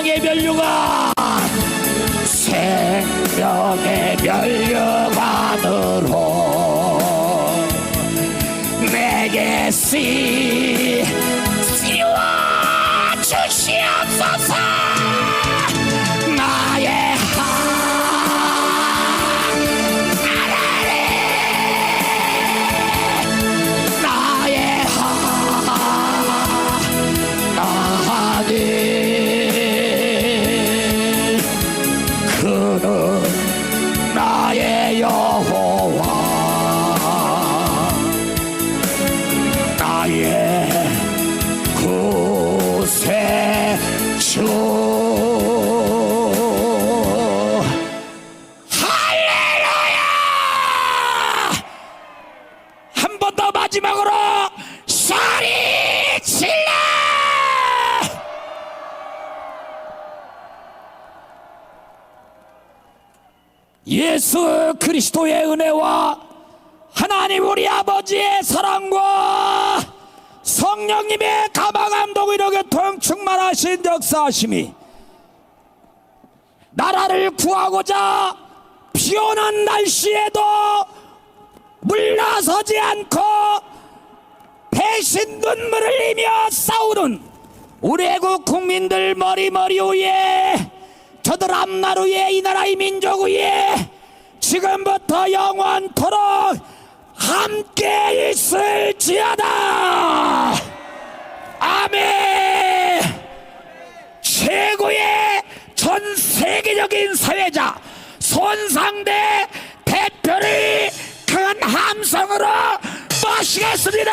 생명의 면류관 생명의 면류관으로 내게 씨 씌워 주시옵소서 그는 나의 여 예수 그리스도의 은혜와 하나님 우리 아버지의 사랑과 성령님의 가마감독 이렇게 통충만하신 역사하심이 나라를 구하고자 비오는 날씨에도 물러서지 않고 배신 눈물을 흘리며 싸우는 우리 애국 국민들 머리머리 위에 앞날 위에 이 나라의 민족 위에 지금부터 영원토록 함께 있을지어다 아멘 최고의 전 세계적인 사회자 손상대 대표를 큰 함성으로 모시겠습니다.